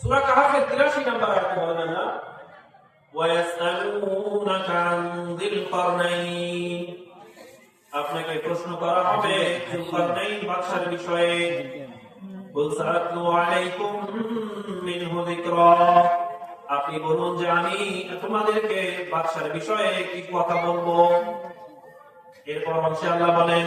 সূরা 83 নম্বর আয়াতে আন যিল কারনাইন আপনাকে প্রশ্ন করা হবে, যিল কারনাইন বাদশার বিষয়ে। বল সাআতু আলাইকুম মিনহু যিকরা। আপনি বলুন যে আমি তোমাদেরকে বাদশার বিষয়ে কি কথা বলব? এরপর অংশে বলেন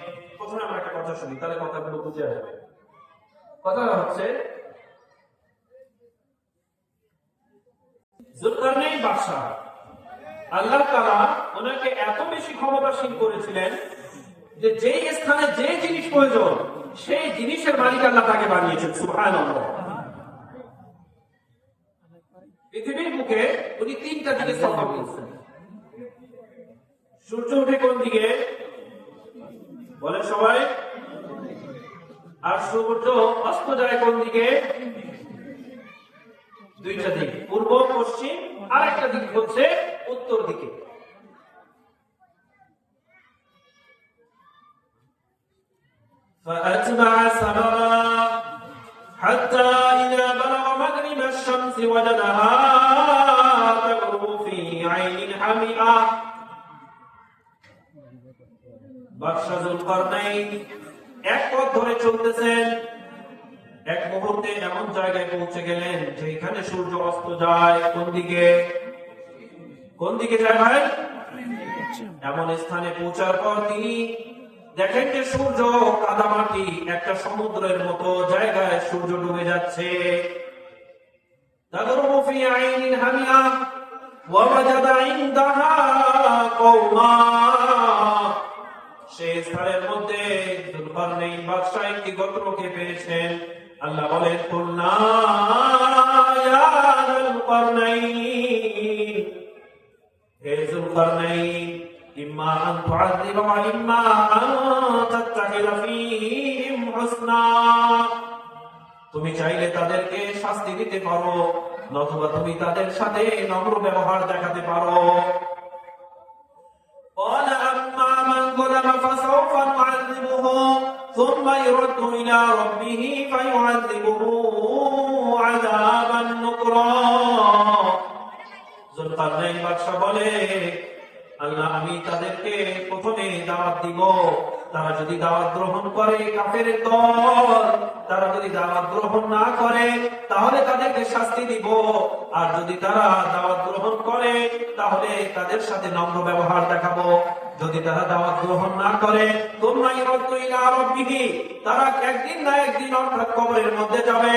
কথা শুনি তাহলে কথাগুলো বুঝে আসবে। কথা হচ্ছে জুলকারনাইন বাদশাহ। আল্লাহ তাআলা ওনাকে এত বেশি ক্ষমতাসীন করেছিলেন যে যেই স্থানে যে জিনিস প্রয়োজন, সেই জিনিসের মালিক আল্লাহ তাকে বানিয়েছেন সুভান পৃথিবীর মুখে উনি তিনটা দিকে সফর করছেন। সূর্য উঠে কোন দিকে? বলেন সবাই। আর সূর্য অস্ত যায় কোন দিকে দুইটা দিক পূর্ব পশ্চিম আর একটা দিক হচ্ছে উত্তর দিকে فأتبع سببا حتى إذا بلغ مغرب الشمس وجدها تغرب في عين حمئة বাদশাহ জুলকারনাইন এক পথ ধরে চলতেছেন। এক মুহূর্তে এমন জায়গায় পৌঁছে গেলেন যেখানে সূর্য অস্ত যায়। কোন দিকে? কোন দিকে যায় ভাই? এমন স্থানে পৌঁছার পর তিনি দেখেন যে সূর্য কাদামাটি একটা সমুদ্রের মতো জায়গায় সূর্য ডুবে যাচ্ছে। ওয়া সেই স্থানের মধ্যে বাদশাহ একটি গোত্রকে পেয়েছেন। আল্লাহ তুমি চাইলে তাদেরকে শাস্তি দিতে পারো, নতুবা তুমি তাদের সাথে নম্র ব্যবহার দেখাতে পারো। يرد إلى ربه فيعذبه عذابا نكرا জুলকারনাইন বাদশা বলে আল্লাহ আমি তাদেরকে প্রথমে দাওয়াত দিব তারা যদি দাওয়াত গ্রহণ করে কাফের দল, তারা যদি দাওয়াত গ্রহণ না করে, তাহলে তাদেরকে শাস্তি দিব। আর যদি তারা দাওয়াত গ্রহণ করে, তাহলে তাদের সাথে নম্র ব্যবহার দেখাবো। যদি তারা দাওয়াত গ্রহণ না করে, তোমরা রব্বিহি তারা একদিন না একদিন অর্থাৎ কবরের মধ্যে যাবে,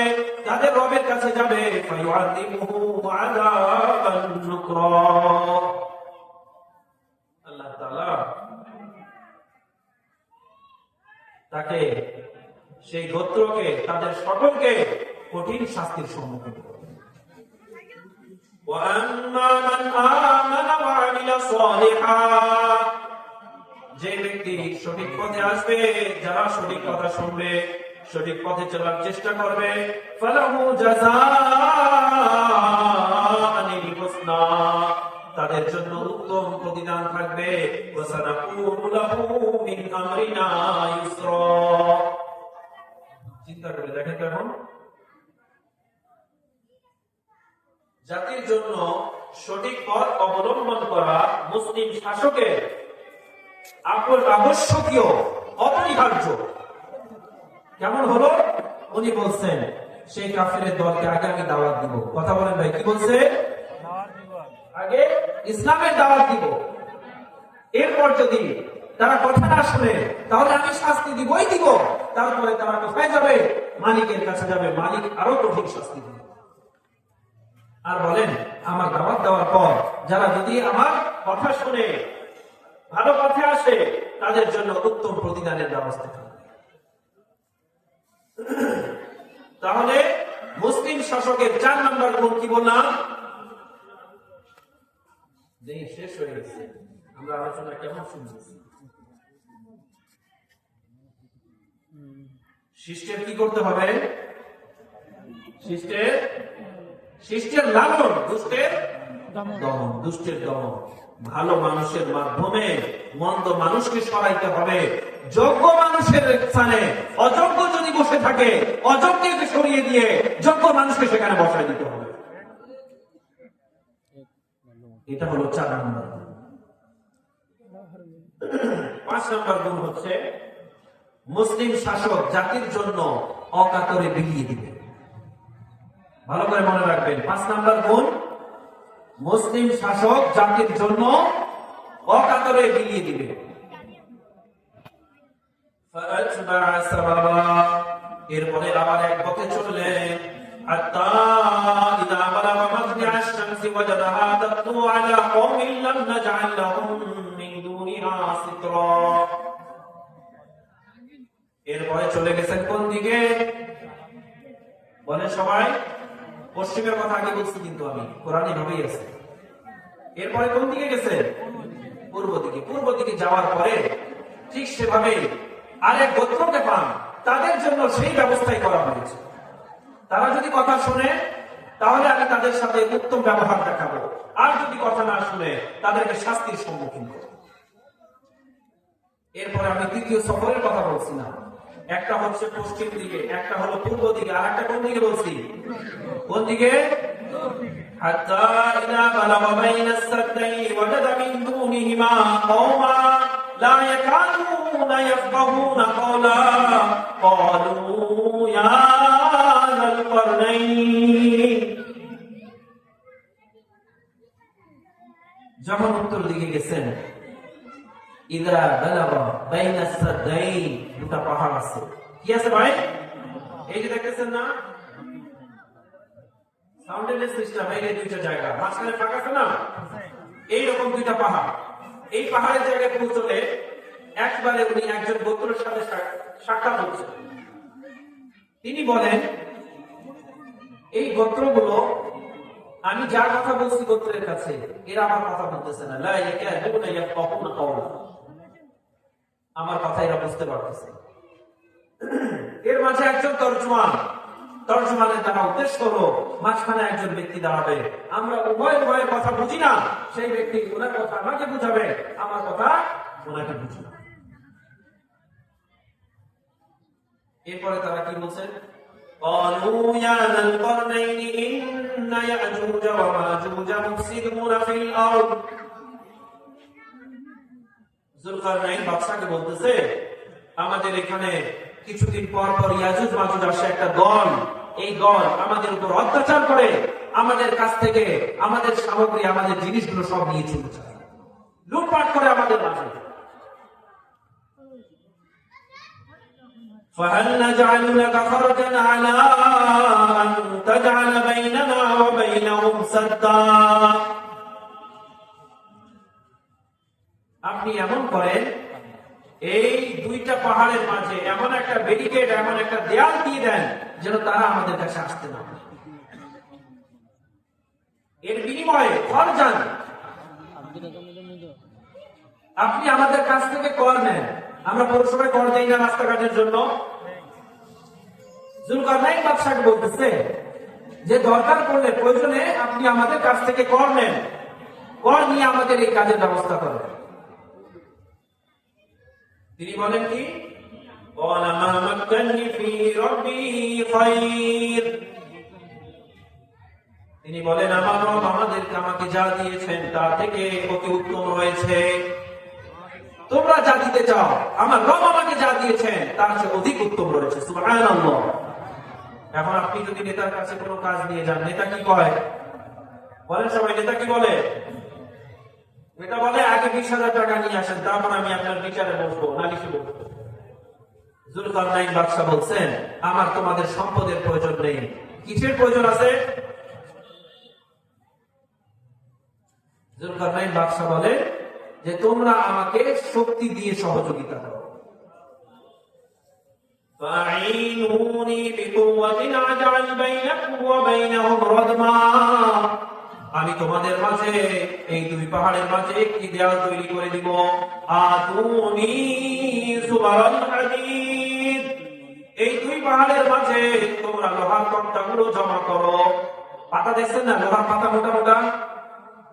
তাদের রবের কাছে যাবে ফায়ুআযিবুহু আযাবান নুকরা আল্লাহ তাআলা তাকে সেই গোত্রকে তাদের সকলকে কঠিন শাস্তির সম্মুখীন যে ব্যক্তি সঠিক পথে আসবে যারা সঠিক কথা শুনবে সঠিক পথে চলার চেষ্টা করবে ফলাহু জাযা আনিল হুসনা। তাদের জন্য উত্তম প্রতিদান থাকবে। চিন্তা করে দেখেন কেমন জাতির জন্য সঠিক পথ অবলম্বন করা মুসলিম শাসকের আব- আবশ্যকীয় অপরিহার্য। কেমন হলো? উনি বলছেন সেই কাফিরের দলকে আগে আমি দাওয়াত দিব। কথা বলেন ভাই কি বলছে? আগে ইসলামের দাওয়াত দিব। এরপর যদি তারা কথা না শুনে, তাহলে আমি শাস্তি দিবই দিব। তারপরে তারা কোথায় যাবে? মালিকের কাছে যাবে। মালিক আরও কঠিন শাস্তি দিবে। আর বলেন, আমার দাওয়াত দেওয়ার পর যারা যদি আমার কথা শুনে, ভালো পথে আসে, তাদের জন্য উত্তম প্রতিদানের ব্যবস্থা থাকবে তাহলে মুসলিম শাসকের চার নম্বর গুণ কি বললাম? আমরা আলোচনা কেমন শিষ্টের কি করতে হবে? শিষ্টের লালন, দুষ্টের দমন। দুষ্টের দমন। ভালো মানুষের মাধ্যমে মন্দ মানুষকে সরাইতে হবে। যোগ্য মানুষের স্থানে অযোগ্য যদি বসে থাকে, অযোগ্যকে সরিয়ে দিয়ে যোগ্য মানুষকে সেখানে বসায় দিতে হবে। এটা হলো চার নম্বর পাঁচ নম্বর গুণ হচ্ছে, মুসলিম শাসক জাতির জন্য অকাতরে বিলিয়ে দিবে। ভালো করে মনে রাখবেন, পাঁচ নম্বর গুণ, মুসলিম শাসক জাতির জন্য অকাতরে বিলিয়ে দিবে। এরপরে আবার এক পথে চললেন আর তা বালা আমার আশামসি ওয়াজাদাহা على قوم لم نجعل لهم من دونها سترا এরপরে চলে গেছেন কোন দিকে বলেন সবাই পশ্চিমের কথা আগে বলছি কিন্তু আমি কোরআনে ভাবেই আছে এরপরে কোন দিকে গেছে পূর্ব দিকে পূর্ব দিকে যাওয়ার পরে ঠিক সেভাবে আরেক গোত্রকে পান তাদের জন্য সেই ব্যবস্থাই করা হয়েছে তারা যদি কথা শুনে তাহলে আমি তাদের সাথে উত্তম ব্যবহার দেখাবো আর যদি কথা না শুনে তাদেরকে শাস্তির সম্মুখীন করবো এরপরে আমি দ্বিতীয় সফরের কথা বলছি না একটা হচ্ছে পশ্চিম দিকে একটা হলো পূর্ব দিকে আর একটা কোন দিকে বলছি কোন দিকে حتى إذا بلغ بين السدين وجد من دونهما قوما لا يكادون يفقهون قولا قالوا يا ذا القرنين যখন উত্তর দিকে গেছেন ইদা বালাগা বাইনা দুটা পাহাড় আছে। কি আছে ভাই? এই যে না? সিস্টেম এই দুইটা জায়গা। মাঝখানে ফাঁকা আছে না? এইরকম দুইটা পাহাড়। এই পাহাড়ের জায়গায় পৌঁছলে একবারে উনি একজন গোত্রের সাথে সাক্ষাৎ হচ্ছে তিনি বলেন, এই গোত্রগুলো আমি যার কথা বলছি গোত্রের কাছে, এরা আমার কথা বলতেছে না। ইয়াফকাহুনা কাওলা। আমার কথা এরা বুঝতে পারতেছে। এর মাঝে একজন তর্জমান। তর্জমানের দ্বারা উদ্দেশ্য হলো, মাঝখানে একজন ব্যক্তি দাঁড়াবে। আমরা উভয় উভয়ের কথা বুঝি না, সেই ব্যক্তি ওনার কথা আমাকে বুঝাবে, আমার কথা ওনাকে বুঝবে এরপরে তারা কি বলছেন قالوا يا ذا القرنين إن يأجوج وماجوج مفسدون في الأرض জুলকারনাইন বাদশাকে বলতেছে আমাদের এখানে কিছুদিন পর পর ইয়াজুজ মাজুজ আসে একটা দল এই দল আমাদের উপর অত্যাচার করে আমাদের কাছ থেকে আমাদের সামগ্রী আমাদের জিনিসগুলো সব নিয়ে চলে যায় লুটপাট করে আমাদের মাঝে فهل نجعل لك خرجا على أن تجعل بيننا وبينهم سدا আপনি এমন করেন এই দুইটা পাহাড়ের মাঝে এমন একটা ব্যারিকেড এমন একটা দেয়াল দিয়ে দেন যেন তারা আমাদের কাছে আসতে না পারে। এর বিনিময়ে কর যান আপনি আমাদের কাছ থেকে কর নেন আমরা পৌরসভায় কর দেই না রাস্তাঘাটের জন্য। জুলকার নাই বাদশাকে বলতেছে যে দরকার পড়লে প্রয়োজনে আপনি আমাদের কাছ থেকে কর নেন। কর নিয়ে আমাদের এই কাজের ব্যবস্থা করেন। তিনি বলেন কি? তিনি বলেন, আমার আমাদেরকে আমাকে যা দিয়েছেন তা থেকে অতি উত্তম হয়েছে। তোমরা যা দিতে চাও, আমার রব আমাকে যা দিয়েছেন, তার চেয়ে অধিক উত্তম রয়েছে এখন আপনি যদি নেতার কাছে কোনো কাজ নিয়ে যান, নেতা কি কয়? বলেন সবাই, নেতা কি বলে? এটা বলে, আগে বিশ হাজার টাকা নিয়ে আসেন, তারপর আমি আপনার বিচারে বসবো। নালিশে বসবো জুলকারনাইন বাদশাহ বলছেন, আমার তোমাদের সম্পদের প্রয়োজন নেই। কিসের প্রয়োজন আছে? জুলকারনাইন বাদশাহ বলে যে তোমরা আমাকে শক্তি দিয়ে সহযোগিতা করো। আমি তোমাদের মাঝে এই দুই পাহাড়ের মাঝে একটি দেয়াল তৈরি করে দিব। আতুনি এই দুই পাহাড়ের মাঝে তোমরা লোহার কর্তা গুলো জমা করো। পাতা দেখছেন না? লোহার পাতা মোটা মোটা?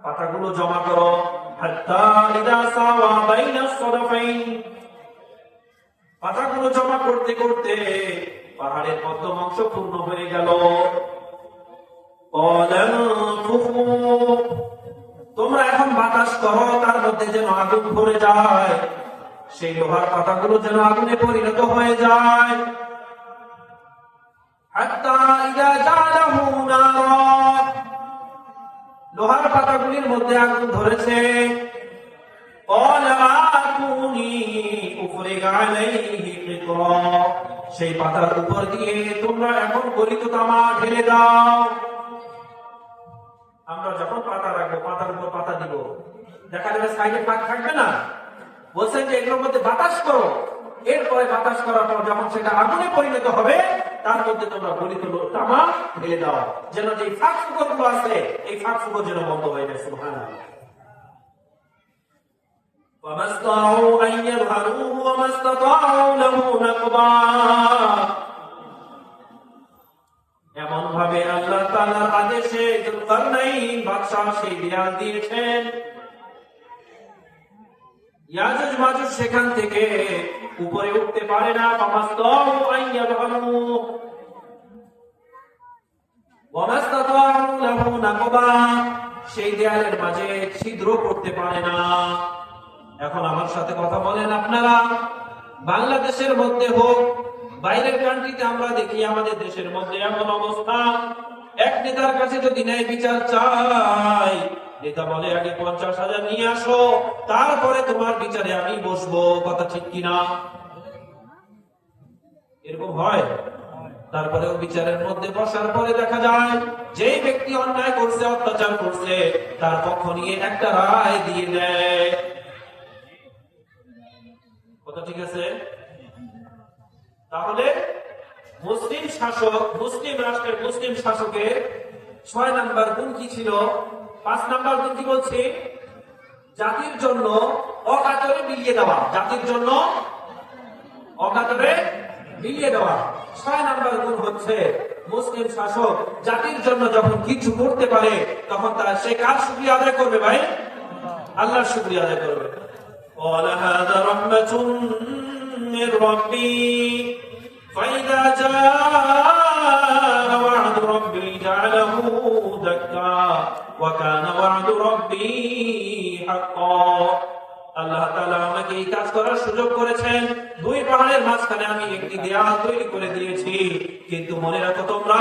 পাতাগুলো জমা করো। হাত্তা ইদা সাওয়া বাইনা সদাফাইন। পাতাগুলো জমা করতে করতে পাহাড়ের মধ্যম অংশ পূর্ণ হয়ে গেল। তোমরা এখন বাতাস করো, তার মধ্যে যেন আগুন ভরে যায়। সেই লোহার পাতাগুলো যেন আগুনে পরিণত হয়ে যায়। হাত্তা ইদা জালাহু। লোহার পাতাগুলির মধ্যে আগুন ধরেছে। সেই পাতার উপর দিয়ে তোমরা এমন গলিত তামা ঢেলে দাও। আমরা যখন পাতা রাখব, পাতার উপর পাতা দিব। দেখা যাবে সাইডে পাক থাকবে না। বলছেন যে এগুলোর মধ্যে বাতাস করো। এরপরে বাতাস করার পর যখন সেটা আগুনে পরিণত হবে তার মধ্যে তোমরা গলিত তামা ঢেলে দাও যেন যে ফাঁক ফুকরগুলো আছে এই ফাঁক ফুকর যেন বন্ধ হয়ে যায় সুবহানাল্লাহ وما استطاعوا أن يظهروه وما استطاعوا له نقبا এমন ভাবে আল্লাহ তাআলার আদেশে যুলকারনাইন বাদশাহ সেই দেয়াল দিয়েছেন ইয়াজুজ মাজুজ সেখান থেকে উপরে উঠতে পারে না সেই দেয়ালের মাঝে ছিদ্র করতে পারে না। এখন আমার সাথে কথা বলেন আপনারা। বাংলাদেশের মধ্যে হোক, বাইরের কান্ট্রিতে আমরা দেখি আমাদের দেশের মধ্যে এমন অবস্থা। এক নেতার কাছে যদি ন্যায় বিচার চাই নেতা বলে আগে পঞ্চাশ হাজার নিয়ে আসো, তারপরে তোমার বিচারে আমি বসবো, কথা ঠিক কিনা? এরকম হয়? তারপরেও বিচারের মধ্যে বসার পরে দেখা যায় যে ব্যক্তি অন্যায় করছে, অত্যাচার করছে, তার পক্ষ নিয়ে একটা রায় দিয়ে দেয়। কথা ঠিক আছে? তাহলে মুসলিম শাসক, মুসলিম রাষ্ট্রের মুসলিম শাসকের ছয় নাম্বার গুণ কি ছিল পাঁচ নাম্বার গুণ কি বলছে জাতির জন্য অকাতরে বিলিয়ে দেওয়া জাতির জন্য অকাতরে বিলিয়ে দেওয়া ছয় নাম্বার গুণ হচ্ছে মুসলিম শাসক জাতির জন্য যখন কিছু করতে পারে তখন তারা সে কার শুক্রিয়া আদায় করবে ভাই আল্লাহর শুক্রিয়া আদায় করবে قال هذا رحمة من ربي فإذا جاء মাঝখানে আমি একটি দেয়াল তৈরি করে দিয়েছি। কিন্তু মনে রাখো তোমরা,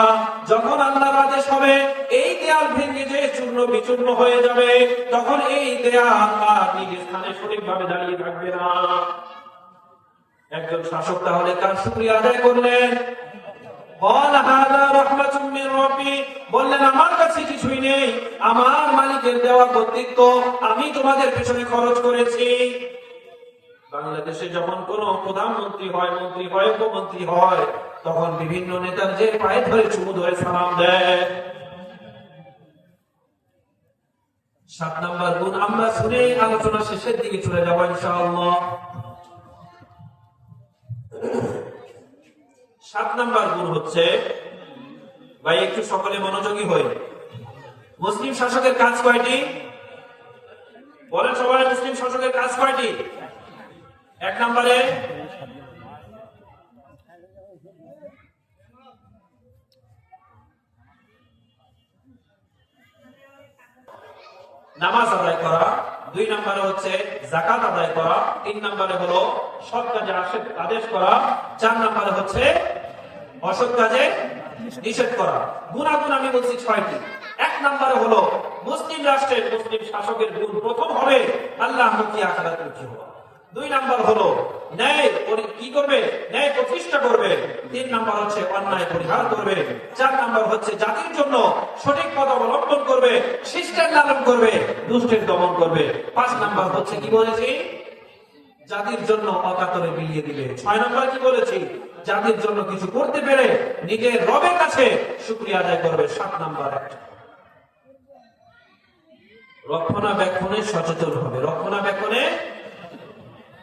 যখন আল্লাহর আদেশ হবে, এই দেয়াল ভেঙে যে চূর্ণ বিচূর্ণ হয়ে যাবে, তখন এই দেয়াল আর নিজের স্থানে সঠিকভাবে দাঁড়িয়ে থাকবে না। একজন শাসক তাহলে কার শুক্রিয়া আদায় করলেন। বললেন, আমার কাছে কিছুই নেই। আমার মালিকের দেওয়া কর্তৃত্ব আমি তোমাদের পেছনে খরচ করেছি। বাংলাদেশে যখন কোন প্রধানমন্ত্রী হয় মন্ত্রী হয় উপমন্ত্রী হয় তখন বিভিন্ন নেতার যে পায়ে ধরে চুমু ধরে সালাম দেয়। সাত নাম্বার গুণ, আমরা শুনে আলোচনা শেষের দিকে চলে যাব ইনশাআল্লাহ। সাত নাম্বার গুণ হচ্ছে, ভাই, একটু সকলে মনোযোগী হই মুসলিম শাসকের কাজ কয়টি? বলেন সবাই, মুসলিম শাসকের কাজ কয়টি? এক নম্বরে নামাজ আদায় করা, দুই নম্বরে হচ্ছে জাকাত আদায় করা, তিন নম্বরে হলো সৎ কাজে আদেশ করা, চার নম্বরে হচ্ছে অসৎ কাজে নিষেধ করা। গুণাগুণ আমি বলছি ছয়টি। এক নম্বরে হলো মুসলিম রাষ্ট্রের মুসলিম শাসকের গুণ প্রথম হবে, আল্লাহ মুখী আখারাত মুখী হওয়া দুই নাম্বার হলো, ন্যায় কি করবে? ন্যায় প্রতিষ্ঠা করবে। তিন নাম্বার হচ্ছে অন্যায় পরিহার করবে। চার নাম্বার হচ্ছে জাতির জন্য সঠিক অবলম্বন করবে, শিষ্টের লালন করবে, দুষ্টের দমন করবে। পাঁচ নাম্বার হচ্ছে কি বলেছি? জাতির জন্য অকাতরে বিলিয়ে দিবে। ছয় নম্বর কি বলেছি? জাতির জন্য কিছু করতে পেরে নিজের রবের কাছে শুক্রিয়া আদায় করবে। সাত নাম্বার রক্ষণাবেক্ষণে সচেতন হবে। রক্ষণাবেক্ষণে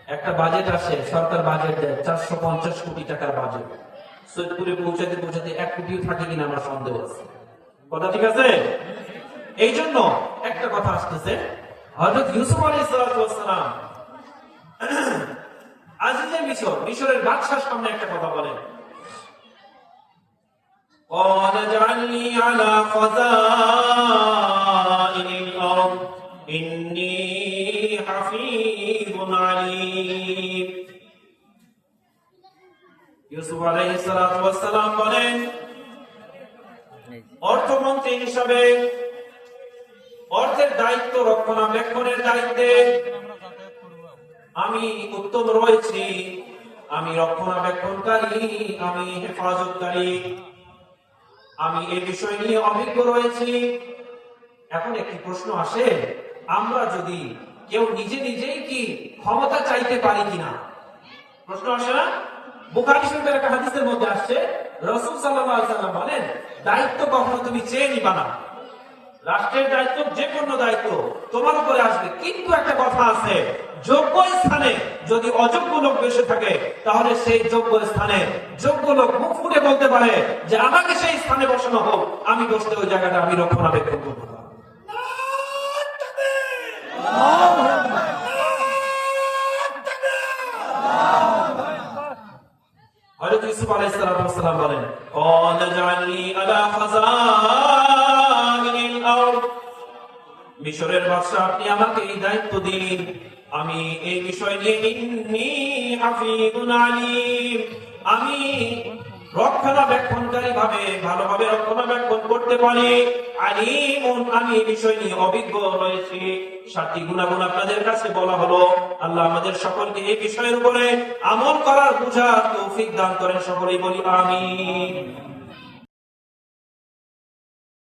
একটা বাজেট আসে সরকার বাজেট দেয় চারশো পঞ্চাশ কোটি টাকার বাজেট সৈয়দপুরে পৌঁছাতে পৌঁছাতে এক কোটিও থাকে কিনা আমার সন্দেহ আছে কথা ঠিক আছে এই জন্য একটা কথা আসতেছে হজরত ইউসুফ আলী সালাম আজিজে মিশর মিশরের বাদশার সামনে একটা কথা বলেন قال اجعلني على خزائن ইউসুফ আলাইহিস সালাতু ওয়াস সালাম বলেন, অর্থমন্ত্রী হিসাবে অর্থের দায়িত্ব রক্ষণাবেক্ষণের দায়িত্বে আমি উত্তম রয়েছি। আমি রক্ষণাবেক্ষণকারী, আমি হেফাজতকারী। আমি এই বিষয় নিয়ে অভিজ্ঞ রয়েছি। এখন একটি প্রশ্ন আসে, আমরা যদি কেউ নিজে নিজেই কি ক্ষমতা চাইতে পারি কিনা? প্রশ্ন আসে না? বুখারী শরীফের একটা হাদিসের মধ্যে আসছে, রসুল বলেন, দায়িত্ব কখনো তুমি চেয়ে নিবা না। রাষ্ট্রের দায়িত্ব যে কোনো দায়িত্ব তোমার উপরে আসবে। কিন্তু একটা কথা আছে, যোগ্য স্থানে যদি অযোগ্য লোক বসে থাকে, তাহলে সেই যোগ্য স্থানে যোগ্য লোক মুখ ফুটে বলতে পারে যে, আমাকে সেই স্থানে বসানো হোক, আমি বসতে ওই জায়গাটা আমি রক্ষণাবেক্ষণ করব না। হযরত ইউসুফ আলাইহিস বলেন, ক্বালা জাআলনি আলা খাজাইনিল আরদ। মিশরের বাদশা আপনি আমাকে এই দায়িত্ব দিলেন। আমি এই বিষয় নিয়ে ইন্নি হাফিজুন আলিম। আমি রক্ষণাবেক্ষণকারী ভাবে ভালোভাবে রক্ষণাবেক্ষণ করতে পারি। আমি এই বিষয় নিয়ে অভিজ্ঞ রয়েছি। সাতটি গুণাগুণ আপনাদের কাছে বলা হলো। আল্লাহ আমাদের সকলকে এই বিষয়ের উপরে আমল করার বুঝা তৌফিক দান করেন। সকলেই বলি আমিন।